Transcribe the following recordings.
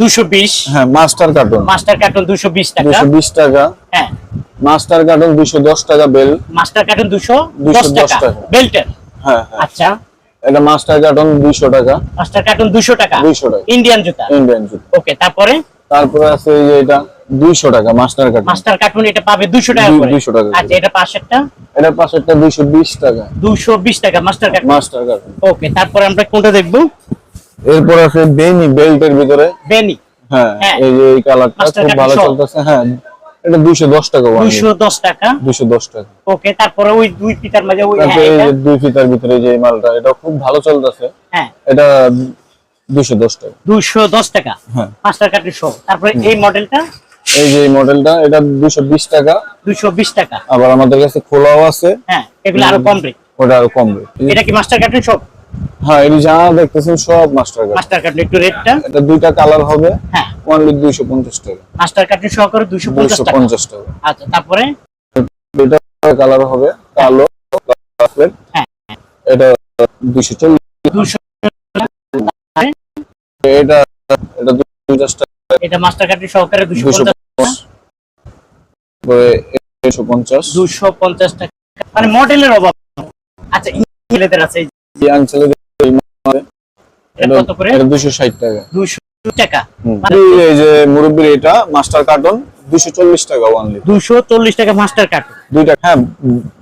দুশো বিশ। হ্যাঁ মাস্টার কার্টুন। মাস্টার কার্টুন দুশো বিশ টাকা। দুশো বিশ টাকা। হ্যাঁ। মাস্টার কার্টুন দুশো দশ টাকা বেল। মাস্টার কার্টুন 210 টাকা। হ্যাঁ হ্যাঁ। আচ্ছা। এটা মাস্টার কার্টুন দুইশো টাকা। মাস্টার কার্টুন দুশো টাকা। দুইশো টাকা। ইন্ডিয়ান জুতা। ইন্ডিয়ান জুতো। ওকে তারপরে? তারপরে আছে এই যে এটা দুইশো টাকা মাস্টার কার্টুন। মাস্টার কার্টুন এটা পাবে দুশো টাকা করে। 200 টাকা। আচ্ছা এটা পাশেরটা? এটার পাশে একটা দুইশো বিশ টাকা। দুশো বিশ টাকা master carton. Master carton. Okay তারপরে আমরা কোনটা দেখব? এরপর আছে বেনি বেল্টের ভিতরে। বেনি। হ্যাঁ হ্যাঁ। এই যে এই কালারটা খুব ভালো। চলতেছে। হ্যাঁ এটা দুইশো দশ টাকা দুশো দশ টাকা। দুইশো দশ টাকা। ওকে তারপরে ওই দুই পিতার মাঝে ওই তারপরে হ্যাঁ, এই যে দুই ফিতার ভিতরে যে মালটা এটা খুব ভালো চলতেছে। হ্যাঁ। এটা দুইশো দশ টাকা। দুশো দশ টাকা। হ্যাঁ। মাস্টার কার্টুন সহ তারপরে এই মডেলটা এই যে এই মডেলটা এটা দুইশো বিশ টাকা। দুশো বিশ টাকা। আবার আমাদের কাছে খোলাও আছে। হ্যাঁ এগুলো আরও কম রেট ওটা আরও কম যে- এটা কি মাস্টার কার্টুন সব হ্যাঁ এই যা দেখতেছেন সব মাস্টার কার্ড মাস্টার কার্টুন একটু রেটটা এটা দুইটা কালার হবে। হ্যাঁ। অনলি দুইশো পঞ্চাশ টাকা। মাস্টার কার্টুন সহকারে দুশো পঞ্চাশ দুইশো টাকা পঞ্চাশ টাকা। আচ্ছা তারপরে? দুইটা কালার হবে কালো। হ্যাঁ। এটা দুইশো চল্লিশ। দুশো এটা এটা দুশো পঞ্চাশ টাকা। এটা মাস্টার কার্টুন সহকারে দুশো দুশো পঞ্চাশ। তারপরে দুশো পঞ্চাশ। দুশো পঞ্চাশ টাকা। মানে মডেলের অভাব। আচ্ছা ছেলেদের আছে এটা টাকা। দুশো টাকা। এই যে মুরব্বির এটা মাস্টার কার্টন দুশো চল্লিশ টাকা ওয়ানলি দুশো টাকা মাস্টার কার্টুন। দুইটা হ্যাঁ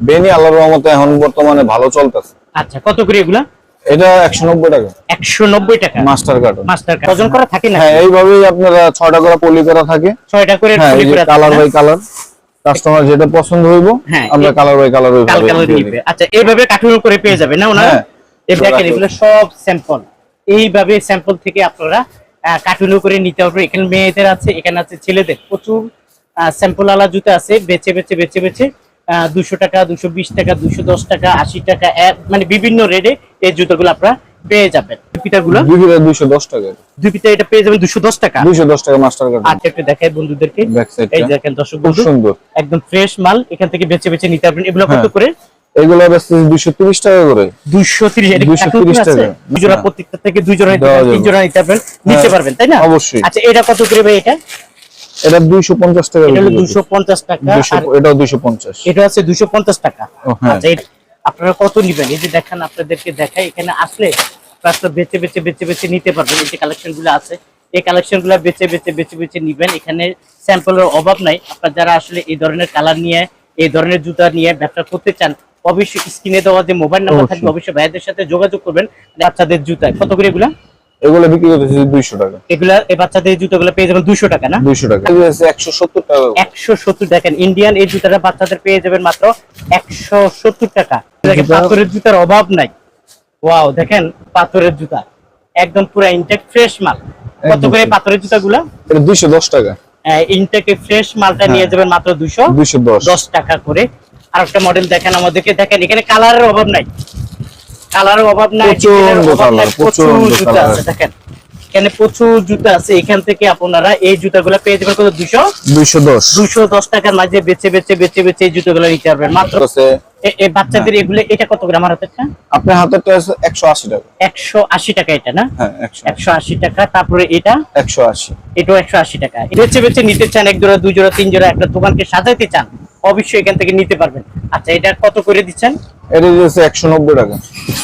বেনি আল্লাহর রহমতে এখন বর্তমানে ভালো চলতেছে। আচ্ছা কত করে এগুলা? এটা একশো নব্বই টাকা। Master carton. Master carton. ওজন করা থাকে না হ্যাঁ এইভাবেই আপনারা ছয়টা করে পলি করা থাকে। করে হ্যাঁ poly colour? By colour customer যেটা পছন্দ হইব হ্যাঁ, আমরা কালার বাই কালার কাল কালার আচ্ছা এইভাবে কার্টুন করে পেয়ে যাবে না ওনারা? হ্যাঁ। এই দেখেন। এগুলো সব স্যাম্পল এইভাবে স্যাম্পল থেকে আপনারা করে নিতে পারবেন। এখানে মেয়েদের আছে এখানে আছে ছেলেদের। প্রচুর স্যাম্পল আলা জুতো আছে। বেচে বেচে বেচে বেচে দুশো টাকা দুশো বিশ টাকা দুশো দশ টাকা আশি টাকা এক- মানে বিভিন্ন রেটে এই জুতোগুলো আপনারা পেয়ে যাবেন। দুইশো দশ টাকা। দুই এটা পেয়ে যাবেন দুশো দশ টাকা। দুইশো দশ টাকা মাস্টার কার্টন আচ্ছা একটু দেখাই বন্ধুদেরকে। এই দেখেন দর্শক বন্ধু সুন্দর। একদম ফ্রেশ মাল। এখান থেকে বেছে বেছে নিতে পারবেন। এগুলো কত হ্যাঁ। করে? এগুলো বেচতে দুইশো তিরিশ টাকা করে। দুইশো তিরিশ 230 টাকা। দুই জোড়া হ্যাঁ। প্রত্যেকটা থেকে দুই জোড়া নিতে পারবেন, তিন জোড়া নিতে পারবেন নিতে হ্যাঁ, পারবেন তাই না? অবশ্যই। আচ্ছা এটা কত করে ভাই এটা? এটা দুইশো পঞ্চাশ টাকা এটা হলো বিক্রি দুইশো পঞ্চাশ টাকা। আর 200 এটাও দুইশো পঞ্চাশ। এটা দুইশো পঞ্চাশ টাকা। হ্যাঁ। আচ্ছা আপনারা কত নিবেন? এই যে দেখেন আপনাদেরকে দেখাই এখানে আসলে বেছে বেছে বেছে বেছে নিতে পারবেন। এই যে কালেকশনগুলো আছে এই কালেকশনগুলো বেছে বেছে বেছে বেছে নিবেন। এখানে স্যাম্পলের অভাব নাই। আপনারা যারা আসলে এই ধরনের কালার নিয়ে এই ধরনের জুতা নিয়ে ব্যবসা করতে চান অবশ্যই স্ক্রিনে দেওয়া যে মোবাইল নাম্বার থাকবে অবশ্যই। ভাইদের সাথে যোগাযোগ করবেন। বাচ্চাদের জুতা কত করে এগুলা? এগুলো বিক্রি করতেছে দুইশো টাকা। এগুলা এই বাচ্চাদের এই জুতাগুলো পেয়ে যাবেন দুশো টাকা না? দুইশো টাকা। একশো সত্তর টাকা একশো সত্তর দেখেন ইন্ডিয়ান এই জুতাটা বাচ্চাদের পেয়ে যাবেন মাত্র একশো সত্তর টাকা। পাথরের জুতার অভাব নাই। ওয়াও দেখেন পাথরের জুতা। একদম পুরো ইনটেক ফ্রেশ মাল। কত করে পাথরের জুতাগুলো? দুইশো দশ টাকা। ইনটেকে ফ্রেশ মালটা নিয়ে হ্যাঁ। যাবেন মাত্র দুইশো দশ। দশ টাকা করে। আর একটা মডেল দেখেন আমাদেরকে। দেখেন এখানে কালারের অভাব নাই। কালারের অভাব নাই প্রচুর জুতা আছে দেখেন। এখানে প্রচুর জুতা আছে এখান থেকে আপনারা এই জুতাগুলো পেয়ে যাবেন কত? দুশো? দুইশো দশ। দুশো দশ টাকার মাঝে বেচে বেচে বেচে বেচে এই জুতোগুলো নিতে পারবেন। মাত্র বাচ্চাদের এগুলো এটা কত করে আমার হাতেরটা আপনার হাতেরটা একশো আশি টাকা। একশো আশি টাকা এটা না? হ্যাঁ একশো একশো আশি টাকা তারপরে এটা? একশো আশি। এটাও একশো আশি টাকা। বেছে বেছে নিতে চান এক জোড়া দুই জোড়া তিন জোড়া একটা দোকানকে সাজাইতে চান অবশ্যই এখান থেকে নিতে পারবেন। আচ্ছা এটা কত করে দিচ্ছেন? এটা একশো নব্বই টাকা।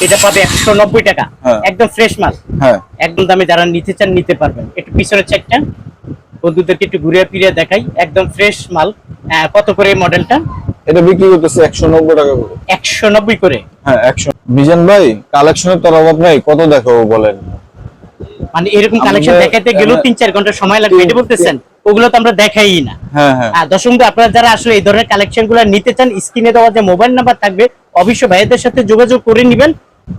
এটা পাবে একশো নব্বই টাকা। হ্যাঁ। একদম ফ্রেশ মাল। হ্যাঁ। একদম দামে যারা নিতে চান নিতে পারবেন। একটু পিছনের চেকটা বন্ধুদেরকে একটু ঘুরিয়ে ফিরিয়ে দেখাই। একদম ফ্রেশ মাল। কত করে এই মডেলটা? এটা বিক্রি করতেছে একশো নব্বই টাকা করে। একশো নব্বই করে। হ্যাঁ একশো বিজান ভাই কালেকশনের অভাব নাই। কত দেখাবো বলেন? মানে এরকম কালেকশন দেখাইতে গেলেও তিন চার ঘণ্টা সময় লাগবে এটা বলতেছেন? ওগুলো তো আমরা দেখাই না। হ্যাঁ হ্যাঁ। দর্শক আপনারা যারা আসলে এই ধরনের কালেকশনগুলো নিতে চান স্ক্রিনে দেওয়া যে মোবাইল নাম্বার থাকবে অবশ্যই ভাইয়াদের সাথে যোগাযোগ করে নিবেন।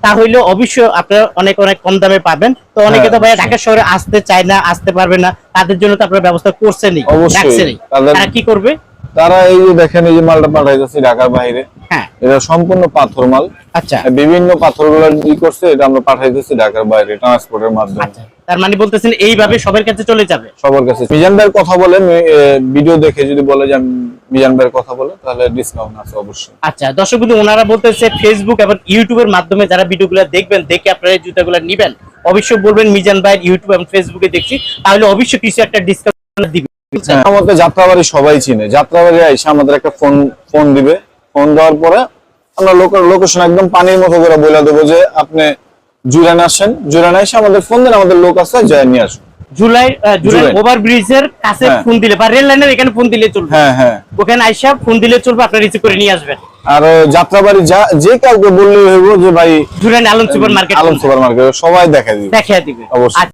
তাহলে অবশ্যই আপনারা অনেক অনেক কম দামে পাবেন। তো অনেকে তো হ্যাঁ, ভাইয়া ঢাকা শহরে আসতে চায় না আসতে পারবে না তাদের জন্য তো আপনারা ব্যবস্থা করছেনই। রাখছেনই। তারা কি করবে? তারা এই যে দেখেন এই যে মালটা পাঠাইতেছি ঢাকার বাইরে হ্যাঁ। এটা সম্পূর্ণ পাথর মাল আচ্ছা বিভিন্ন পাথরগুলো ই করছে এটা আমরা পাঠাইতেছি ঢাকার বাইরে ট্রান্সপোর্টের মাধ্যমে। আচ্ছা। তার মানে বলতেছেন এইভাবে সবার কাছে চলে যাবে? সবার কাছে মিজান ভাইয়ের কথা বলেন ভিডিও দেখে যদি বলে যে আমি মিজান ভাইয়ের কথা বলে তাহলে ডিসকাউন্ট আছে অবশ্যই। আচ্ছা দর্শক বন্ধু ওনারা বলতেছে ফেসবুক এবং ইউটিউবের মাধ্যমে যারা ভিডিওগুলো দেখবেন দেখে আপনারা এই জুতাগুলো নিবেন। অবশ্যই বলবেন মিজান ভাই ইউটিউব এবং ফেসবুকে দেখছি তাহলে অবশ্যই কিছু একটা ডিসকাউন্ট দিবে। হ্যাঁ, আমাকে যাত্রাবাড়ি সবাই চিনে। যাত্রাবাড়ি এসে আমাদের একটা ফোন ফোন দিবে। ফোন দেওয়ার পরে আমরা লোকেশন একদম পানির মতো করে বলে দেবো যে আপনি জুরান আসেন। জুরান এসে আমাদের ফোন দেন আমাদের লোক আছে যায় নিয়ে আসুন। জুলাই জুলাই জুলাই। কাছে হ্যাঁ। ফোন দিলে বা রেল লাইনের এখানে ফোন দিলে চলবে। হ্যাঁ হ্যাঁ। ওখানে আইসা ফোন দিলে চলবে আপনি রিসিভ করে নিয়ে আসবেন। আর যাত্রাবাড়ি যা যে কাউকে হইব যে ভাই Alam super market Alam super market সবাই দেখা দিবে। দেখিয়ে দিবে। অবশ্যই।